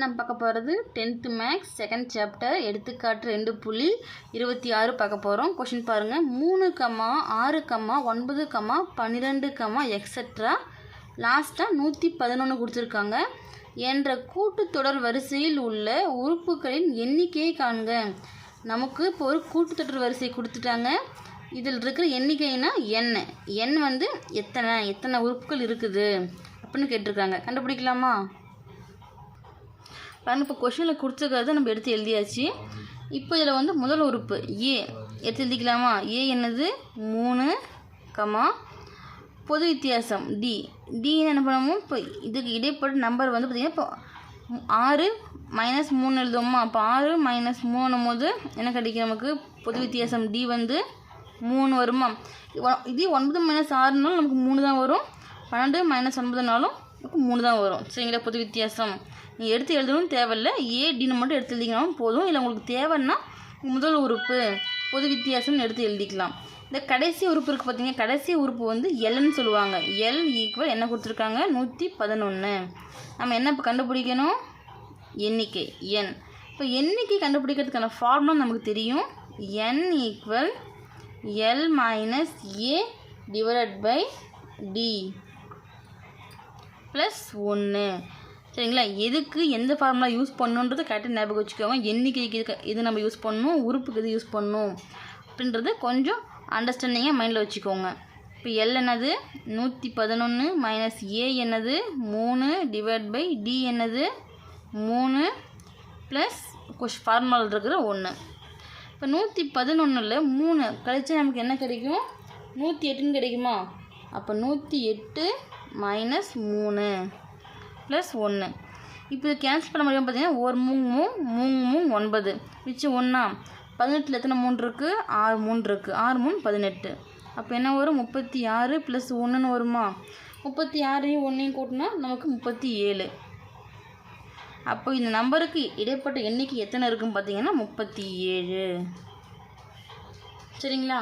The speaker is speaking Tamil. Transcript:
நம்ம பார்க்க போகிறது டென்த்து மேக்ஸ் செகண்ட் சாப்டர் எடுத்துக்காட்டு ரெண்டு புள்ளி இருபத்தி ஆறு பார்க்க போகிறோம் கொஷின் பாருங்கள் மூணு கம்மா ஆறு கம்மா ஒன்பது கம்மா பன்னிரெண்டு கம்மா எக்ஸட்ரா லாஸ்ட்டாக நூற்றி பதினொன்று கொடுத்துருக்காங்க. என்ற கூட்டுத்தொடர் வரிசையில் உள்ள உறுப்புகளின் எண்ணிக்கையை காண்க. நமக்கு இப்போ ஒரு கூட்டுத்தொடர் வரிசை கொடுத்துட்டாங்க. இதில் இருக்கிற எண்ணிக்கைனா எண் எண் வந்து எத்தனை? எத்தனை உறுப்புகள் இருக்குது? அப்படின்னு கேட்டிருக்காங்க. கண்டுபிடிக்கலாமா? பாருங்க இப்போ கொஷனில் கொடுத்துருக்கிறத நம்ம எடுத்து எழுதியாச்சு. இப்போ இதில் வந்து முதல் உறுப்பு ஏ. எடுத்து எழுதிக்கலாமா? ஏ என்னது? மூணு கமா. பொது வித்தியாசம் டி. டி என்ன பண்ணுவோம் இப்போ இதுக்கு இடைப்பட்ட நம்பர் வந்து பார்த்திங்கன்னா இப்போ ஆறு மைனஸ் மூணு எழுதுவோமா? அப்போ ஆறு மைனஸ் மூணும் போது என்ன கிடைக்கும் நமக்கு? பொது வித்தியாசம் டி வந்து மூணு வருமா? இதே ஒன்பது மைனஸ் ஆறுனாலும் நமக்கு மூணு தான் வரும். பன்னெண்டு மைனஸ் ஒன்பதுனாலும் நமக்கு மூணு தான் வரும். சரிங்களா பொது வித்தியாசம். நீங்கள் எடுத்து எழுதணும் தேவையில்ல. ஏ டின்னு மட்டும் எடுத்து எழுதிக்கணும் போதும். இல்லை உங்களுக்கு தேவைன்னா முதல் உறுப்பு பொது வித்தியாசம்னு எடுத்து எழுதிக்கலாம். இந்த கடைசி உறுப்பு இருக்குது பார்த்தீங்கன்னா கடைசி உறுப்பு வந்து எல்னு சொல்லுவாங்க. எல் ஈக்குவல் என்ன கொடுத்துருக்காங்க? நூற்றி பதினொன்று நம்ம என்ன இப்போ கண்டுபிடிக்கணும்? எண்ணிக்கை என் இப்போ எண்ணிக்கை கண்டுபிடிக்கிறதுக்கான ஃபார்முலா நமக்கு தெரியும். N equal L minus A divided by D plus ஒன்று சரிங்களா? எதுக்கு எந்த ஃபார்முலா யூஸ் பண்ணணுன்றது கரெக்டாக ஞாபகம் வச்சுக்கோங்க. எண்ணிக்கைக்கு இது இது நம்ம யூஸ் பண்ணணும் உறுப்புக்கு இது யூஸ் பண்ணணும் அப்படின்றது கொஞ்சம் அண்டர்ஸ்டாண்டிங்காக மைண்டில் வச்சுக்கோங்க. இப்போ எல் என்னது? நூற்றி பதினொன்று மைனஸ் ஏ என்னது? மூணு டிவைட் பை டி என்னது? மூணு ப்ளஸ் கொஷ் ஃபார்முலாவில் இருக்கிற ஒன்று இப்போ நூற்றி பதினொன்றில் மூணு கழிச்சா நமக்கு என்ன கிடைக்கும்? நூற்றி எட்டுன்னு கிடைக்குமா? அப்போ நூற்றி எட்டு மைனஸ் மூணு ப்ளஸ் ஒன்று இப்போ கேன்சல் பண்ண முடியும் பார்த்தீங்கன்னா ஒரு மூங் மூங் மூங் மூங் ஒன்பது. மிச்சம் ஒன்றா பதினெட்டில் எத்தனை மூணு இருக்குது ஆறு மூணு இருக்குது ஆறு மூணு பதினெட்டு. அப்போ என்ன வரும்? முப்பத்தி ஆறு ப்ளஸ் ஒன்றுன்னு வருமா? முப்பத்தி ஆறையும் ஒன்றையும் கூட்டினா நமக்கு முப்பத்தி ஏழு. அப்போ இந்த நம்பருக்கு இடைப்பட்ட எண்ணிக்கை எத்தனை இருக்குன்னு பார்த்தீங்கன்னா முப்பத்தி ஏழு. சரிங்களா?